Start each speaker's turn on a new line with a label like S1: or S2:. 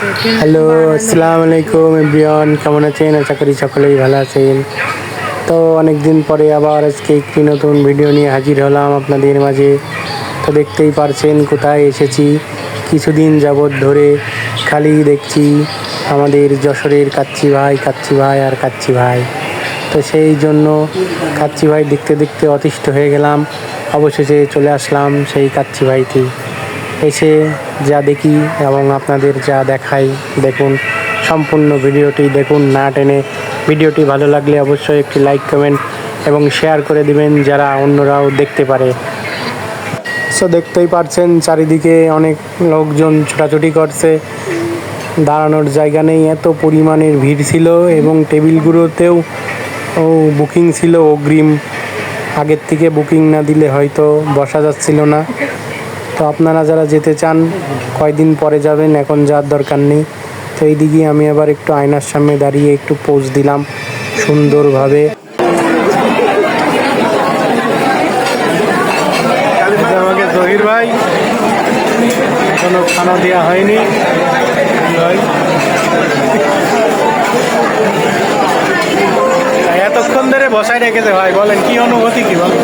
S1: Hello আসসালামু আলাইকুম everyone কেমন আছেন? আশা করি সকলেই ভালো আছেন। তো অনেক দিন পরে আবার আজকে একটি নতুন ভিডিও নিয়ে হাজির হলাম আপনাদের মাঝে। তো দেখতেই পারছেন কোথায় এসেছি। কিছুদিন যাবৎ ধরে খালি দেখছি আমাদের যশোরের কাচ্চি ভাই কাচ্চি ভাই আর কাচ্চি ভাই। তো সেই জন্য কাচ্চি ভাই দেখতে দেখতে অতিষ্ঠ হয়ে গেলাম। অবশেষে চলে আসলাম সেই কাচ্চি ভাইতে এসে যা দেখি এবং আপনাদের যা দেখাই, দেখুন, সম্পূর্ণ ভিডিওটি দেখুন না টেনে। ভিডিওটি ভালো লাগলে অবশ্যই একটি লাইক কমেন্ট এবং শেয়ার করে দিবেন যারা অন্যরাও দেখতে পারে। সো দেখতেই পারছেন চারিদিকে অনেক লোকজন ছোটাছুটি করছে। দাঁড়ানোর জায়গা নেই, এত পরিমাণের ভিড় ছিল এবং টেবিলগুলোতেও বুকিং ছিল অগ্রিম। আগের থেকে বুকিং না দিলে হয়তো বসা যাচ্ছিল না। তো আপনারা যারা যেতে চান কয়দিন পরে যাবেন এখন যাওয়ার দরকার নেই। তো এইদিকে আমি আবার একটু আয়নার সামনে দাঁড়িয়ে একটু পোজ দিলাম সুন্দরভাবে। আমাকে জহির ভাই এখনও খানা দেওয়া হয়নি। ভাই এতক্ষণ ধরে বসায় রেখেছে ভাই বলেন কি অনুভূতি কি বলেন?